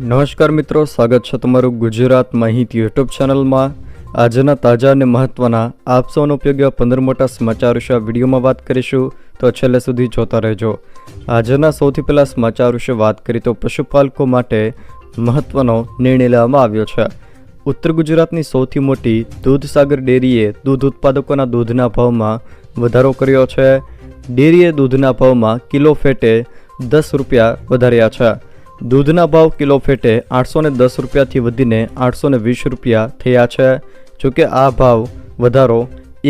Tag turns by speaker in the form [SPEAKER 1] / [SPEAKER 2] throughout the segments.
[SPEAKER 1] નમસ્કાર મિત્રો, સ્વાગત છે તમારું ગુજરાત માહિતી યુટ્યુબ ચેનલમાં. આજના તાજા અને મહત્વના, આપ સૌનો ઉપયોગ એવા પંદર મોટા સમાચાર વિશે આ વિડીયોમાં વાત કરીશું. તો છેલ્લે સુધી જોતા રહેજો. આજના સૌથી પહેલાં સમાચાર વિશે વાત કરી તો પશુપાલકો માટે મહત્વનો નિર્ણય લેવામાં આવ્યો છે. ઉત્તર ગુજરાતની સૌથી મોટી દૂધસાગર ડેરીએ દૂધ ઉત્પાદકોના દૂધના ભાવમાં વધારો કર્યો છે. ડેરીએ દૂધના ભાવમાં કિલો ફેટે દસ રૂપિયા વધાર્યા છે. દૂધના ભાવ કિલો ફેટે આઠસો ને દસ રૂપિયાથી વધીને આઠસો ને વીસ રૂપિયા થયા છે. જોકે આ ભાવ વધારો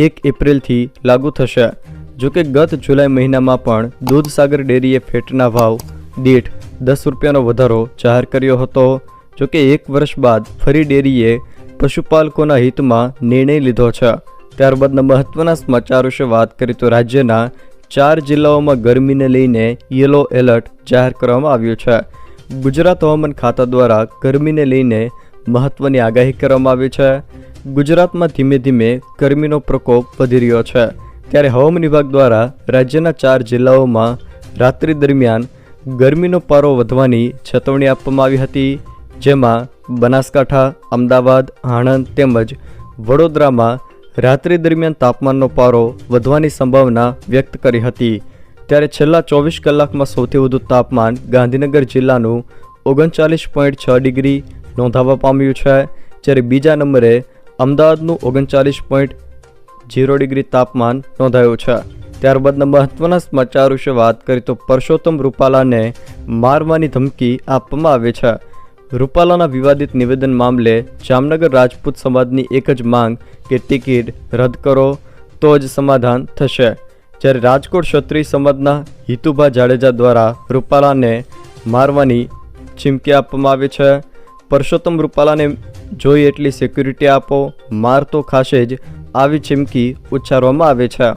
[SPEAKER 1] એક એપ્રિલથી લાગુ થશે. જોકે ગત જુલાઈ મહિનામાં પણ દૂધસાગર ડેરીએ ફેટના ભાવ દીઠ દસ રૂપિયાનો વધારો જાહેર કર્યો હતો. જોકે એક વર્ષ બાદ ફરી ડેરીએ પશુપાલકોના હિતમાં નિર્ણય લીધો છે. ત્યારબાદના મહત્વના સમાચાર વિશે વાત કરીએ તો રાજ્યના ચાર જિલ્લાઓમાં ગરમીને લઈને યલો એલર્ટ જાહેર કરવામાં આવ્યું છે. ગુજરાત હવામાન ખાતા દ્વારા ગરમીને લઈને મહત્વની આગાહી કરવામાં આવી છે. ગુજરાતમાં ધીમે ધીમે ગરમીનો પ્રકોપ વધી રહ્યો છે. ત્યારે હવામાન વિભાગ દ્વારા રાજ્યના ચાર જિલ્લાઓમાં રાત્રિ દરમિયાન ગરમીનો પારો વધવાની ચેતવણી આપવામાં આવી હતી. જેમાં બનાસકાંઠા, અમદાવાદ, આણંદ તેમજ વડોદરામાં રાત્રિ દરમિયાન તાપમાનનો પારો વધવાની સંભાવના વ્યક્ત કરી હતી. ત્યારે છેલ્લા ચોવીસ કલાકમાં સૌથી વધુ તાપમાન ગાંધીનગર જિલ્લાનું ઓગણચાલીસ પોઈન્ટ છ ડિગ્રી નોંધાવા પામ્યું છે. જ્યારે બીજા નંબરે અમદાવાદનું ઓગણચાલીસ પોઈન્ટ ઝીરો ડિગ્રી તાપમાન નોંધાયું છે. ત્યારબાદના મહત્વના સમાચાર વિશે વાત કરીએ તો પરસોત્તમ રૂપાલાને મારવાની ધમકી આપવામાં આવી છે. રૂપાલાના વિવાદિત નિવેદન મામલે જામનગર રાજપૂત સમાજની એક જ માંગ કે ટિકિટ રદ કરો તો જ સમાધાન થશે. જ્યારે રાજકોટ ક્ષત્રિય સમાજના હિતુભા જાડેજા દ્વારા રૂપાલાને મારવાની ચીમકી આપવામાં આવી છે. પરસોત્તમ રૂપાલાને જોઈ એટલી સિક્યુરિટી આપો, માર તો ખાશે જ આવી ચીમકી ઉચ્ચારવામાં આવે છે.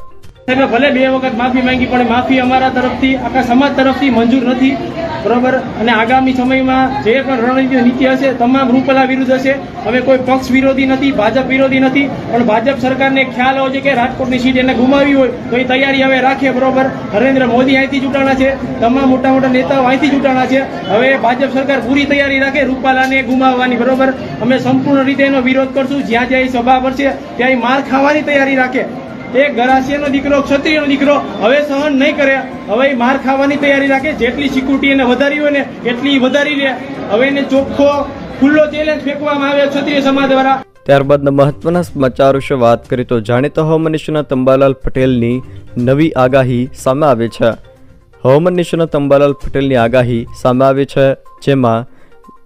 [SPEAKER 2] ભલે બે વખત માફી માંગી, પણ માફી અમારા તરફથી, આખા સમાજ તરફથી મંજૂર નથી. બરોબર? અને આગામી સમયમાં જે પણ રણનીતિ નીતિ હશે, તમામ રૂપલા વિરુદ્ધ હશે. અમે કોઈ પક્ષ વિરોધી નથી, ભાજપ વિરોધી નથી, પણ ભાજપ સરકારને ખ્યાલ હોવો છે કે રાજકોટની સીટ એને ગુમાવી હોય, તો એ તૈયારી હવે રાખે, બરોબર? નરેન્દ્ર મોદી અહીંથી ચૂંટાણા છે, તમામ મોટા મોટા નેતાઓ અહીંથી ચૂંટાણા છે. હવે ભાજપ સરકાર પૂરી તૈયારી રાખે, રૂપાલાને ગુમાવવાની, બરોબર? અમે સંપૂર્ણ રીતે એનો વિરોધ કરશું. જ્યાં જ્યાં એ સભા ભરશે ત્યાં એ માર ખાવાની તૈયારી રાખે. એક ગરાસિયાનો દીકરો, ક્ષત્રિયનો દીકરો હવે સહન નહીં કરે. હવે માર ખાવાની તૈયારી રાખે. જેટલી સિક્યુરિટી એને વધારી હોય ને એટલી વધારી લે. હવે એને ચોખ્ખો ખુલ્લો ચેલેન્જ ફેંકવામાં આવે ક્ષત્રિય સમાજ દ્વારા.
[SPEAKER 1] ત્યારબાદના મહત્વના સમાચાર વિશે વાત કરીએ તો જાણીતા હવામાન નિષ્ણાત અંબાલાલ પટેલની નવી આગાહી સામે આવી છે. હવામાન નિષ્ણાત અંબાલાલ પટેલની આગાહી સામે આવી છે, જેમાં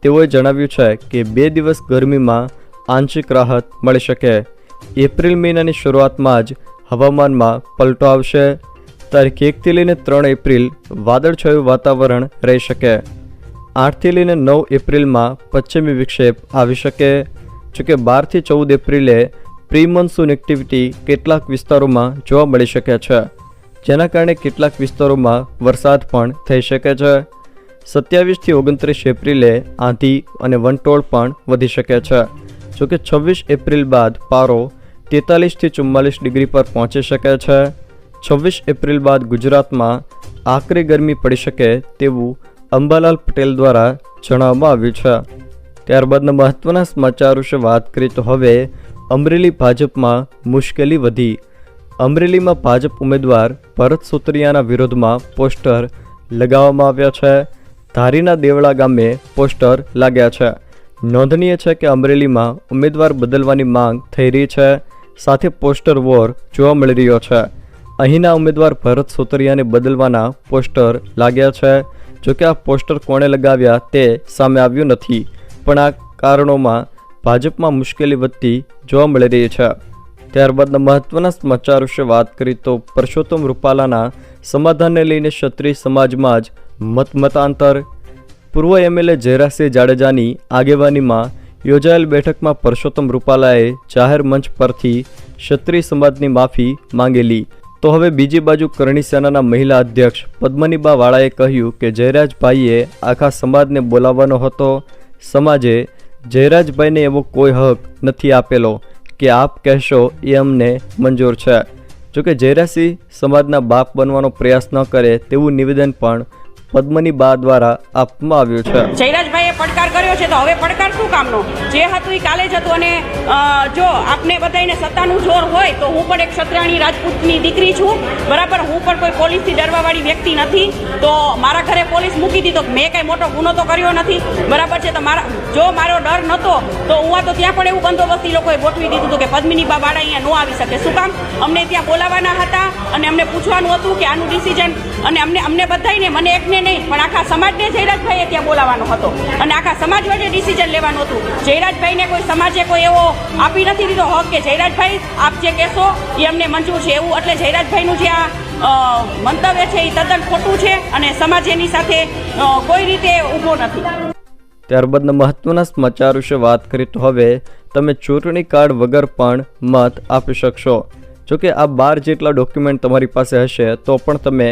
[SPEAKER 1] તેઓએ જણાવ્યું છે કે બે દિવસ ગરમીમાં આંશિક રાહત મળી શકે. એપ્રિલ મહિનાની શરૂઆતમાં જ હવામાનમાં પલટો આવશે. તારીખ એકથી લઈને ત્રણ એપ્રિલ વાદળછાયું વાતાવરણ રહી શકે. આઠથી લઈને નવ એપ્રિલમાં પશ્ચિમી વિક્ષેપ આવી શકે. જોકે બારથી ચૌદ એપ્રિલે પ્રી મોન્સૂન એક્ટિવિટી કેટલાક વિસ્તારોમાં જોવા મળી શકે છે, જેના કારણે કેટલાક વિસ્તારોમાં વરસાદ પણ થઈ શકે છે. સત્યાવીસથી ઓગણત્રીસ એપ્રિલે આંધી અને વંટોળ પણ વધી શકે છે. જોકે છવ્વીસ એપ્રિલ બાદ પારો તેતાલીસથી ચુમ્માલીસ ડિગ્રી પર પહોંચી શકે છે. છવ્વીસ એપ્રિલ બાદ ગુજરાતમાં આકરી ગરમી પડી શકે તેવું અંબાલાલ પટેલ દ્વારા જણાવવામાં આવ્યું છે. ત્યારબાદના મહત્વના સમાચાર વિશે વાત કરીએ તો હવે અમરેલી ભાજપમાં મુશ્કેલી વધી. અમરેલીમાં ભાજપ ઉમેદવાર ભરત સુતરિયાના વિરોધમાં પોસ્ટર લગાવવામાં આવ્યા છે. ધારીના દેવળા ગામે પોસ્ટર લાગ્યા છે. નોંધનીય છે કે અમરેલીમાં ઉમેદવાર બદલવાની માંગ થઈ રહી છે. સાથે પોસ્ટર વોર જોવા મળી રહ્યો છે. અહીંના ઉમેદવાર ભરત સોતરિયાને બદલવાના પોસ્ટર લાગ્યા છે. જોકે આ પોસ્ટર કોણે લગાવ્યા તે સામે આવ્યું નથી. પણ આ કારણોમાં ભાજપમાં મુશ્કેલી વધતી જોવા મળી રહી છે. ત્યારબાદના મહત્વના સમાચાર વિશે વાત કરી તો પરસોત્તમ રૂપાલાના સમાધાનને લઈને ક્ષત્રિય સમાજમાં જ મતમતાંતર. પૂર્વ એમએલએ જયરાજસિંહ જાડેજાની આગેવાનીમાં યોજાયેલ બેઠકમાં પરસોત્તમ રૂપાલાએ જાહેર મંચ પરથી ક્ષત્રિય સમાજની માફી માંગેલી. તો હવે બીજી બાજુ કરણી સેનાના મહિલા અધ્યક્ષ પદ્મનીબા વાળાએ કહ્યું કે જયરાજભાઈએ આખા સમાજને બોલાવવાનો હતો. સમાજે જયરાજભાઈને એવો કોઈ હક નથી આપેલો કે આપ કહેશો એ અમને મંજૂર છે. જોકે જયરાજસિંહ સમાજના બાપ બનવાનો પ્રયાસ ન કરે તેવું નિવેદન પણ પદ્મની બા દ્વારા આપવામાં આવ્યો છે.
[SPEAKER 3] જયરાજભાઈએ પડકાર કર્યો છે તો હવે પડકાર શું કામનો? જે હતું એ કાલે જ હતું અને જો આપને બધાને સત્તાનું જોર હોય તો હું પણ એક ક્ષત્રાણી રાજપૂતની દીકરી છું. બરાબર, હું પણ કોઈ પોલીસથી ડરવાવાળી વ્યક્તિ નથી. તો મારા ઘરે પોલીસ મૂકી દીધો. મેં કાંઈ મોટો ગુનો તો કર્યો નથી. બરાબર છે, તો મારા, જો મારો ડર નહોતો તો હું તો ત્યાં પણ એવું બંદોબસ્ત લોકોએ ગોઠવી દીધું હતું કે પદ્મિની બા બાળા અહીંયા ન આવી શકે. શું કામ? અમને ત્યાં બોલાવવાના હતા અને અમને પૂછવાનું હતું કે આનું ડિસિઝન અને અમને અમને બધાને મને એકને નહીં, પણ આખા સમાજને જયરાજભાઈએ ત્યાં બોલાવવાનો હતો. અને આખા સમાજ વચ્ચે ડિસિઝન લેવાનું હતું. જયરાજભાઈને કોઈ સમાજે કોઈ એવો આપી નથી દીધો હક કે જયરાજભાઈ, આપ જે કહેશો એ અમને મંજૂર છે એવું. એટલે જયરાજભાઈનું જે આ મંતવ્ય છે એ તદ્દન ખોટું છે અને સમાજ એની સાથે કોઈ રીતે ઊભો નથી.
[SPEAKER 1] ત્યારબાદના મહત્વના સમાચાર વિશે વાત કરી તો હવે તમે ચૂંટણી કાર્ડ વગર પણ મત આપી શકશો. જો કે આ બાર જેટલા ડોક્યુમેન્ટ તમારી પાસે હશે તો પણ તમે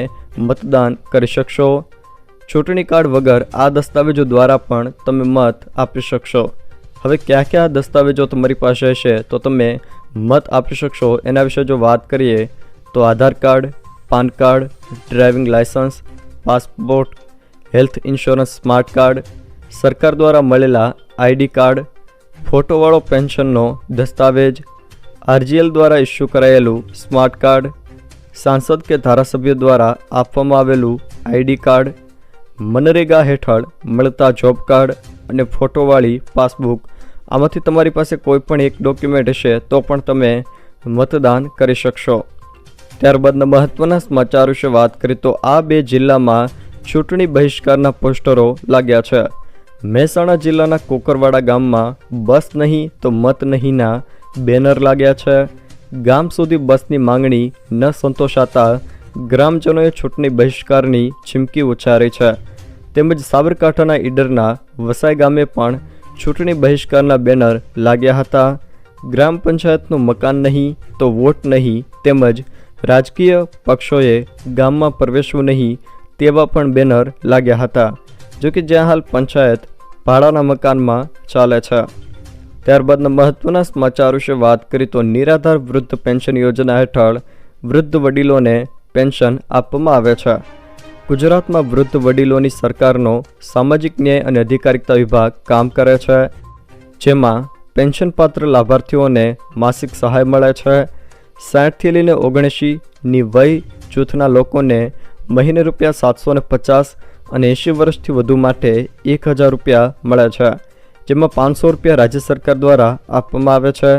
[SPEAKER 1] મતદાન કરી શકશો. ચૂંટણી કાર્ડ વગર આ દસ્તાવેજો દ્વારા પણ તમે મત આપી શકશો. હવે કયા કયા દસ્તાવેજો તમારી પાસે હશે તો તમે મત આપી શકશો એના વિશે જો વાત કરીએ તો Aadhaar card, PAN card, driving licence passport, health insurance smart card, સરકાર દ્વારા મળેલા આઈડી કાર્ડ, ફોટોવાળો પેન્શનનો દસ્તાવેજ, આરજીએલ દ્વારા ઇસ્યુ કરાયેલું સ્માર્ટ કાર્ડ, સાંસદ કે ધારાસભ્ય દ્વારા આપવામાં આવેલું આઈડી કાર્ડ મનરેગા હેઠળ મળતા જોબ કાર્ડ અને ફોટોવાળી પાસબુક. આમાંથી તમારી પાસે કોઈ પણ એક ડોક્યુમેન્ટ હશે તો પણ તમે મતદાન કરી શકશો. ત્યારબાદના મહત્વના સમાચાર વિશે વાત કરીએ તો આ બે જિલ્લામાં ચૂંટણી બહિષ્કારના પોસ્ટરો લાગ્યા છે. મહેસાણા જિલ્લાના કોકરવાડા ગામમાં બસ નહીં તો મત નહીંના બેનર લાગ્યા છે. ગામ સુધી બસની માંગણી ન સંતોષાતા ગ્રામજનોએ ચૂંટણી બહિષ્કારની ચીમકી ઉચ્ચારી છે. તેમજ સાબરકાંઠાના ઈડરના વસાઈ ગામે પણ ચૂંટણી બહિષ્કારના બેનર લાગ્યા હતા. ગ્રામ પંચાયતનું મકાન નહીં તો વોટ નહીં તેમજ રાજકીય પક્ષોએ ગામમાં પ્રવેશવું નહીં તેવા પણ બેનર લાગ્યા હતા, જો કે જ્યાં હાલ પંચાયત ભાડાના મકાનમાં ચાલે છે. ત્યારબાદના મહત્વના સમાચાર વિશે વાત કરીએ તો નિરાધાર વૃદ્ધ પેન્શન યોજના હેઠળ વૃદ્ધ વડીલોને પેન્શન આપવામાં આવે છે. ગુજરાતમાં વૃદ્ધ વડીલોની સરકારનો સામાજિક ન્યાય અને અધિકારિકતા વિભાગ કામ કરે છે, જેમાં પેન્શનપાત્ર લાભાર્થીઓને માસિક સહાય મળે છે. સાઠથી લઈને ઓગણએંશીની વય જૂથના લોકોને મહિને રૂપિયા સાતસો ને પચાસ અને એંશી વર્ષથી વધુ માટે એક હજાર રૂપિયા મળે છે, જેમાં પાંચસો રૂપિયા રાજ્ય સરકાર દ્વારા આપવામાં આવે છે.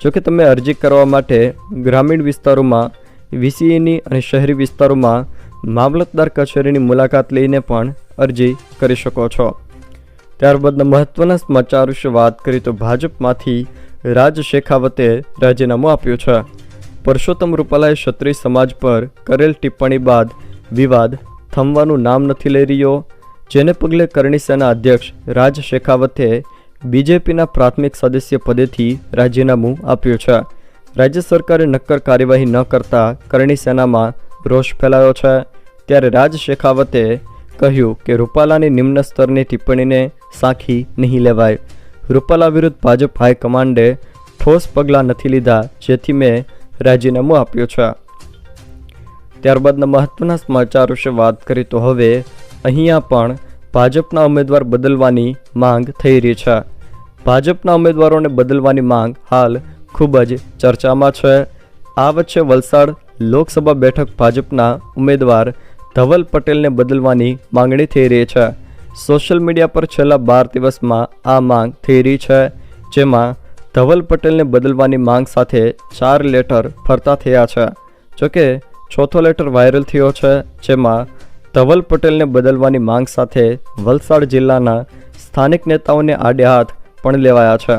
[SPEAKER 1] જો કે તમે અરજી કરવા માટે ગ્રામીણ વિસ્તારોમાં વીસીઈની અને શહેરી વિસ્તારોમાં મામલતદાર કચેરીની મુલાકાત લઈને પણ અરજી કરી શકો છો. ત્યારબાદના મહત્વના સમાચાર વિશે વાત કરીએ તો ભાજપમાંથી રાજ શેખાવતે રાજીનામું આપ્યું છે. પરસોત્તમ રૂપાલાએ ક્ષત્રિય સમાજ પર કરેલ ટિપ્પણી બાદ વિવાદ થમવાનું નામ નથી લઈ રહ્યો. જેને પગલે કરણી સેના અધ્યક્ષ રાજ શેખાવતે બીજેપીના પ્રાથમિક સદસ્ય પદેથી રાજીનામું આપ્યું છે. રાજ્ય સરકારે નક્કર કાર્યવાહી ન કરતા કરણી સેનામાં રોષ ફેલાયો છે, ત્યારે રાજ શેખાવતે કહ્યું કે રૂપાલાની નિમ્ન સ્તરની ટિપ્પણીને સાખી નહીં લેવાય. રૂપાલા વિરુદ્ધ ભાજપ હાઈકમાન્ડે ઠોસ પગલાં નથી લીધા, જેથી મેં રાજીનામું આપ્યું છે. ત્યારબાદના મહત્વના સમાચાર વિશે વાત કરી તો હવે અહીંયા પણ ભાજપના ઉમેદવાર બદલવાની માંગ થઈ રહી છે. ભાજપના ઉમેદવારોને બદલવાની માંગ હાલ ખૂબ જ ચર્ચામાં છે. આ વચ્ચે વલસાડ લોકસભા બેઠક ભાજપના ઉમેદવાર ધવલ પટેલને બદલવાની માંગણી થઈ રહી છે. સોશિયલ મીડિયા પર છેલ્લા બાર દિવસમાં આ માંગ થઈ રહી છે, જેમાં ધવલ પટેલને બદલવાની માંગ સાથે ચાર લેટર ફરતા થયા છે. જોકે, ચોથો લેટર વાયરલ થયો છે, જેમાં ધવલ પટેલને બદલવાની માંગ સાથે વલસાડ જિલ્લાના સ્થાનિક નેતાઓને આડે હાથ પણ લેવાયા છે.